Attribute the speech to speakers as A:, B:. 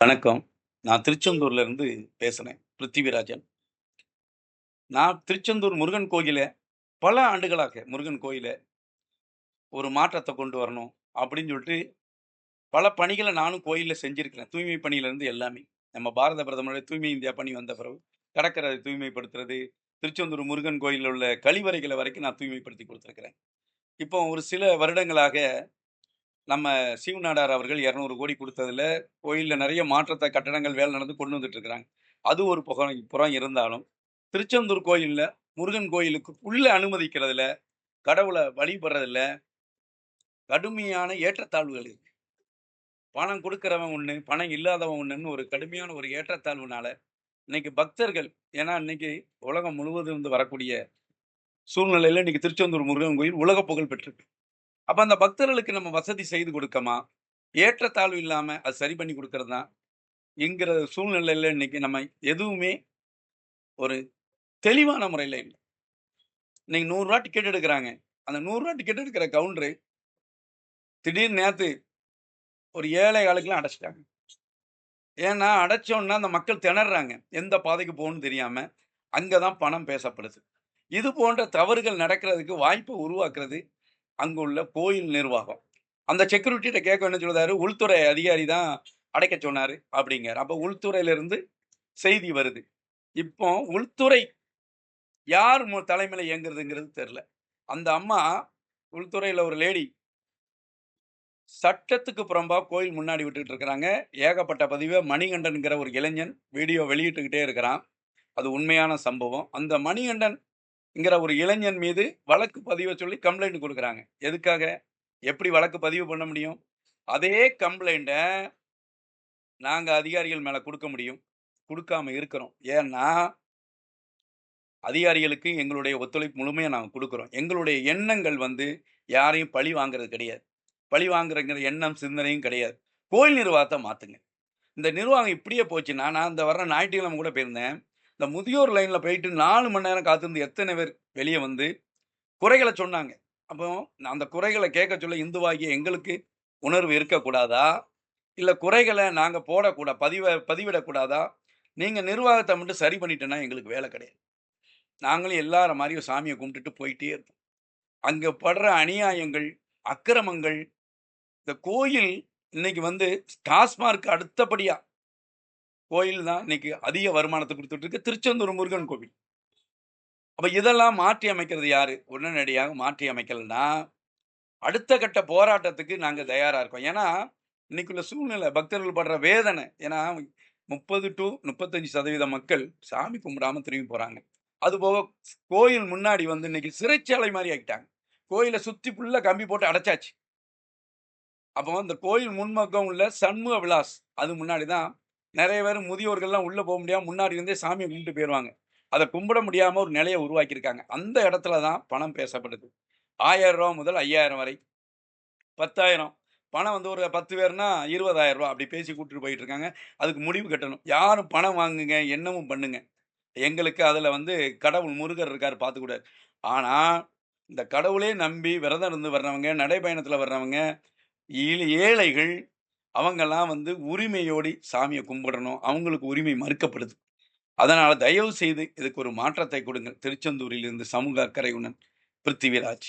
A: வணக்கம். நான் திருச்செந்தூர்ல இருந்து பேசுறேன். பிருத்திவிராஜன். நான் திருச்செந்தூர் முருகன் கோயில பல ஆண்டுகளாக முருகன் கோயில ஒரு மாற்றத்தை கொண்டு வரணும் அப்படின்னு சொல்லிட்டு பல பணிகளை நானும் கோயிலில் செஞ்சுருக்கிறேன் தூய்மை பணியிலேருந்து எல்லாமே. நம்ம பாரத பிரதமருடைய தூய்மை இந்தியா பணி வந்த பிறகு கடற்கரை தூய்மைப்படுத்துறது, திருச்செந்தூர் முருகன் கோயிலில் உள்ள கழிவறைகளை வரைக்கும் நான் தூய்மைப்படுத்தி கொடுத்துருக்குறேன் இப்போ ஒரு சில வருடங்களாக நம்ம சிவ நாடார் அவர்கள் 200 கோடி கொடுத்ததில் கோயிலில் நிறைய மாற்றத்தை கட்டடங்கள் வேலை நடந்து கொண்டு வந்துட்டு இருக்கிறாங்க. அது ஒரு புகம் புறம் இருந்தாலும், திருச்செந்தூர் கோயில்ல முருகன் கோயிலுக்கு உள்ள அனுமதிக்கிறதுல, கடவுள வழிபடுறதுல கடுமையான ஏற்றத்தாழ்வுகள் இருக்கு. பணம் கொடுக்குறவன் ஒன்று பணம் இல்லாதவன் ஒண்ணுன்னு ஒரு கடுமையான ஒரு ஏற்றத்தாழ்வுனால, இன்னைக்கு பக்தர்கள் ஏன்னா இன்னைக்கு உலகம் முழுவதும் இருந்து வரக்கூடிய சூழ்நிலையில இன்னைக்கு திருச்செந்தூர் முருகன் கோயில் உலக புகழ் பெற்றிருக்கு. அப்போ அந்த பக்தர்களுக்கு நம்ம வசதி செய்து கொடுக்கமா, ஏற்றத்தாழ்வு இல்லாமல் அது சரி பண்ணி கொடுக்கறது? தான் என்கிற சூழ்நிலையில் இன்னைக்கு நம்ம எதுவுமே ஒரு தெளிவான முறையில் இல்லை. இன்னைக்கு நூறுரூவா டிக்கெட் எடுக்கிறாங்க. அந்த நூறுரூவா டிக்கெட் எடுக்கிற கவுண்டரு திடீர்னு நேற்று ஒரு ஏழை ஆளுக்கெல்லாம் அடைச்சிட்டாங்க. ஏன்னா அடைச்சோன்னா அந்த மக்கள் திணறாங்க. எந்த பாதைக்கு போகணும்னு தெரியாமல் அங்கே தான் பணம் பேசப்படுது. இது போன்ற தவறுகள் நடக்கிறதுக்கு வாய்ப்பை உருவாக்குறது அங்குள்ள கோயில் நிர்வாகம். அந்த செக்யூரிட்டிட்ட கேட்க என்ன சொல்றாரு, உள்துறை அதிகாரி தான் அடைக்க சொன்னாரு அப்படிங்கிறார் அப்போ உள்துறையிலிருந்து செய்தி வருது. இப்போ உள்துறை யார் தலைமையில் இயங்குறதுங்கிறது தெரில அந்த அம்மா உள்துறையில் ஒரு லேடி சட்டத்துக்கு புறம்பா கோயில் முன்னாடி விட்டுட்டு இருக்கிறாங்க. ஏகப்பட்ட பதிவை மணிகண்டன்ங்கிற ஒரு இளைஞன் வீடியோ வெளியிட்டுக்கிட்டே இருக்கிறான். அது உண்மையான சம்பவம். அந்த மணிகண்டன் இங்கிற ஒரு இளைஞன் மீது வழக்கு பதிவு சொல்லி கம்ப்ளைண்ட் கொடுக்குறாங்க எதுக்காக? எப்படி வழக்கு பதிவு பண்ண முடியும்? அதே கம்ப்ளைண்ட்டை நாங்கள் அதிகாரிகள் மேலே கொடுக்க முடியும். கொடுக்காம இருக்கிறோம். ஏன்னா அதிகாரிகளுக்கு எங்களுடைய ஒத்துழைப்பு முழுமையாக நாங்கள் கொடுக்குறோம் எங்களுடைய எண்ணங்கள் வந்து யாரையும் பழி வாங்குறது கிடையாது. பழி வாங்குறங்கிற எண்ணம், சிந்தனையும் கிடையாது. கோயில் நிர்வாகத்தை மாற்றுங்க இந்த நிர்வாகம் இப்படியே போச்சுன்னா, நான் இந்த வர ஞாயிற்றுக்கிழமை கூட போயிருந்தேன். இந்த முதியோர் லைனில் போயிட்டு நாலு மணி நேரம் காத்திருந்து எத்தனை பேர் வெளியே வந்து குறைகளை சொன்னாங்க. அப்போ அந்த குறைகளை கேட்க சொல்ல இந்துவாகிய எங்களுக்கு உணர்வு இருக்கக்கூடாதா? இல்லை குறைகளை நாங்கள் போடக்கூடா பதிவ பதிவிடக்கூடாதா? நீங்கள் நிர்வாகத்தை மட்டும் சரி பண்ணிட்டேன்னா எங்களுக்கு வேலை கிடையாது. நாங்களும் எல்லார மாதிரியும் சாமியை கும்பிட்டுட்டு போயிட்டே இருப்போம். அங்கே படுற அநியாயங்கள், அக்கிரமங்கள், இந்த கோயில் இன்னைக்கு வந்து டாஸ்மார்க் அடுத்தபடியாக கோயில் தான் இன்னைக்கு அதிக வருமானத்தை கொடுத்துட்டு இருக்கு. திருச்செந்தூர் முருகன் கோவில். அப்போ இதெல்லாம் மாற்றி அமைக்கிறது யாரு? உடனடியாக மாற்றி அமைக்கலன்னா, அடுத்த கட்ட போராட்டத்துக்கு நாங்கள் தயாராக இருக்கோம். ஏன்னா, இன்னைக்குள்ள சூழ்நிலை பக்தர்கள் படுற வேதனை. ஏன்னா 30 டூ 35% மக்கள் சாமி கும்பிடாம திரும்பி போகிறாங்க அதுபோக கோயில் முன்னாடி வந்து இன்னைக்கு சிறைச்சாலை மாதிரி ஆகிட்டாங்க கோயிலை சுற்றி ஃபுல்லாக கம்பி போட்டு அடைச்சாச்சு. அப்போ அந்த கோயில் முன்மக்கம் உள்ள சண்முக விலாஸ் அது முன்னாடி தான் நிறைய பேர் முதியோர்கள்லாம் உள்ளே போக முடியாம முன்னாடி இருந்தே சாமியை கும்பிட்டு போயிடுவாங்க அதை கும்பிட முடியாமல் ஒரு நிலையை உருவாக்கியிருக்காங்க. அந்த இடத்துல தான் பணம் பேசப்படுது. ஆயிரம் ரூபா முதல் 5000 வரை. 10,000 பணம் வந்து ஒரு 10 பேர்னா இருபதாயிரம் ரூபா அப்படி பேசி கூப்பிட்டு போயிட்டு இருக்காங்க. அதுக்கு முடிவு கட்டணும். யாரும் பணம் வாங்குங்க, என்னமும் பண்ணுங்க. எங்களுக்கு அதில் வந்து கடவுள் முருகர் இருக்கார் பார்த்துக்கூடாது ஆனால் இந்த கடவுளே நம்பி விரதம் இருந்து வர்றவங்க, நடைப்பயணத்தில் வர்றவங்க, ஏழைகள் அவங்கெல்லாம் வந்து உரிமையோடி சாமியை கும்பிடணும். அவங்களுக்கு உரிமை மறுக்கப்படுது. அதனால் தயவு செய்து இதுக்கு ஒரு மாற்றத்தை கொடுங்கள். திருச்செந்தூரிலிருந்து சமூக அக்கறையுடன் பிருத்திவிராஜ்.